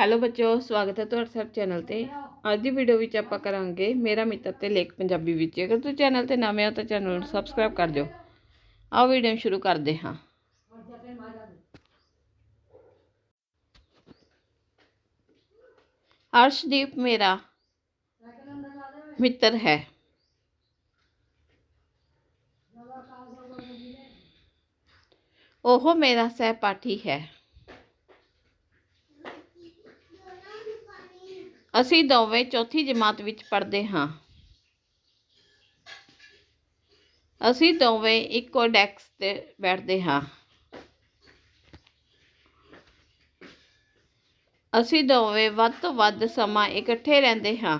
Hello ਬੱਚਿਓ, ਸਵਾਗਤ ਹੈ ਤੁਹਾਡਾ ਸਭ ਚੈਨਲ ਤੇ। ਅੱਜ ਦੀ ਵੀਡੀਓ ਵਿੱਚ ਆਪਾਂ ਕਰਾਂਗੇ ਮੇਰਾ ਮਿੱਤਰ ਤੇ ਲੇਖ ਪੰਜਾਬੀ ਵਿੱਚ। ਅਗਰ ਤੁਸੀਂ ਚੈਨਲ ਤੇ ਨਵੇਂ ਹੋ ਤਾਂ ਚੈਨਲ ਨੂੰ ਸਬਸਕ੍ਰਾਈਬ ਕਰ ਦਿਓ। ਆਓ ਵੀਡੀਓ ਸ਼ੁਰੂ ਕਰਦੇ ਹਾਂ। ਅਰਸ਼ਦੀਪ ਮੇਰਾ ਮਿੱਤਰ ਹੈ। ਉਹ ਮੇਰਾ ਸਹਿਪਾਠੀ ਹੈ। ਅਸੀਂ ਦੋਵੇਂ ਚੌਥੀ ਜਮਾਤ ਵਿੱਚ ਪੜ੍ਹਦੇ ਹਾਂ। ਅਸੀਂ ਦੋਵੇਂ ਇੱਕੋ ਡੈਸਕ ਤੇ ਬੈਠਦੇ ਹਾਂ। ਅਸੀਂ ਦੋਵੇਂ ਵੱਧ ਤੋਂ ਵੱਧ ਸਮਾਂ ਇਕੱਠੇ ਰਹਿੰਦੇ ਹਾਂ।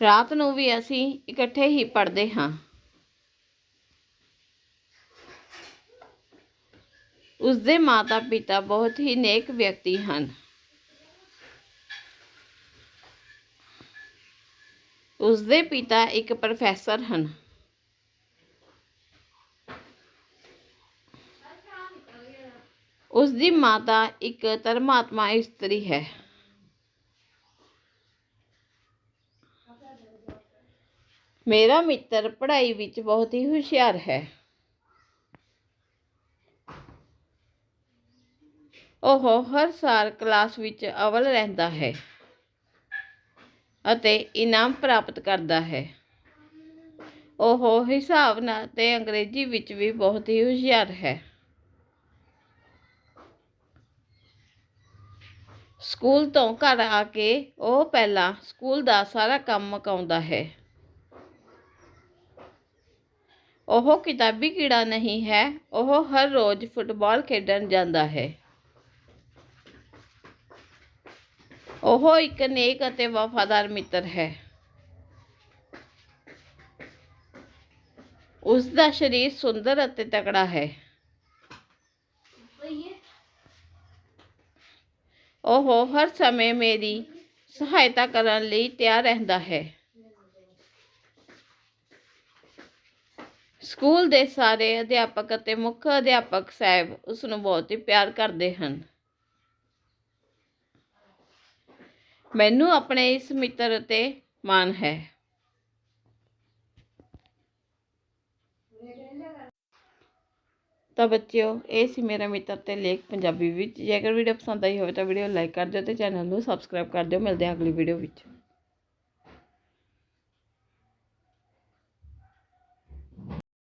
ਰਾਤ ਨੂੰ ਵੀ ਅਸੀਂ ਇਕੱਠੇ ਹੀ ਪੜ੍ਹਦੇ ਹਾਂ। ਉਸਦੇ ਮਾਤਾ ਪਿਤਾ ਬਹੁਤ ਹੀ ਨੇਕ ਵਿਅਕਤੀ ਹਨ। ਉਸਦੇ ਪਿਤਾ ਇੱਕ ਪ੍ਰੋਫੈਸਰ ਹਨ। ਉਸਦੀ ਮਾਤਾ ਇੱਕ ਧਰਮਾਤਮਾ ਇਸਤਰੀ ਹੈ। ਮੇਰਾ ਮਿੱਤਰ ਪੜ੍ਹਾਈ ਵਿੱਚ ਬਹੁਤ ਹੀ ਹੁਸ਼ਿਆਰ ਹੈ। ਉਹ ਹਰ ਸਾਲ ਕਲਾਸ ਵਿੱਚ ਅਵਲ ਰਹਿੰਦਾ ਹੈ ਅਤੇ ਇਨਾਮ ਪ੍ਰਾਪਤ ਕਰਦਾ ਹੈ। ਉਹ ਹਿਸਾਬ ਨਾਲ ਤੇ ਅੰਗਰੇਜ਼ੀ ਵਿੱਚ ਵੀ ਬਹੁਤ ਹੀ ਹੁਸ਼ਿਆਰ ਹੈ। ਸਕੂਲ ਤੋਂ ਘਰ ਆ ਕੇ ਉਹ ਪਹਿਲਾਂ ਸਕੂਲ ਦਾ ਸਾਰਾ ਕੰਮ ਮੁਕਾਉਂਦਾ ਹੈ। ਉਹ ਕਿਤਾਬੀ ਕੀੜਾ ਨਹੀਂ ਹੈ, ਉਹ ਹਰ ਰੋਜ਼ ਫੁੱਟਬਾਲ ਖੇਡਣ ਜਾਂਦਾ ਹੈ। ਉਹ ਇੱਕ ਨੇਕ ਅਤੇ ਵਫਾਦਾਰ ਮਿੱਤਰ ਹੈ। ਉਸ ਦਾ ਸਰੀਰ ਸੁੰਦਰ ਅਤੇ ਤਕੜਾ ਹੈ। ਉਹ ਹਰ ਸਮੇਂ ਮੇਰੀ ਸਹਾਇਤਾ ਕਰਨ ਲਈ ਤਿਆਰ ਰਹਿੰਦਾ ਹੈ। ਸਕੂਲ ਦੇ ਸਾਰੇ ਅਧਿਆਪਕ ਅਤੇ ਮੁੱਖ ਅਧਿਆਪਕ ਸਾਹਿਬ ਉਸ ਨੂੰ ਬਹੁਤ ਹੀ ਪਿਆਰ ਕਰਦੇ ਹਨ। ਮੈਨੂੰ ਆਪਣੇ ਇਸ ਮਿੱਤਰ ਤੇ ਮਾਣ ਹੈ। ਤਾਂ ਬੱਚਿਓ, ਇਹ ਸੀ ਮੇਰਾ ਮਿੱਤਰ ਤੇ ਲੇਖ ਪੰਜਾਬੀ ਵਿੱਚ। ਜੇਕਰ ਵੀਡੀਓ ਪਸੰਦ ਆਈ ਹੋਵੇ ਤਾਂ ਵੀਡੀਓ ਲਾਈਕ ਕਰ ਦਿਓ ਤੇ ਚੈਨਲ ਨੂੰ ਸਬਸਕ੍ਰਾਈਬ ਕਰ ਦਿਓ। ਮਿਲਦੇ ਹਾਂ ਅਗਲੀ ਵੀਡੀਓ ਵਿੱਚ।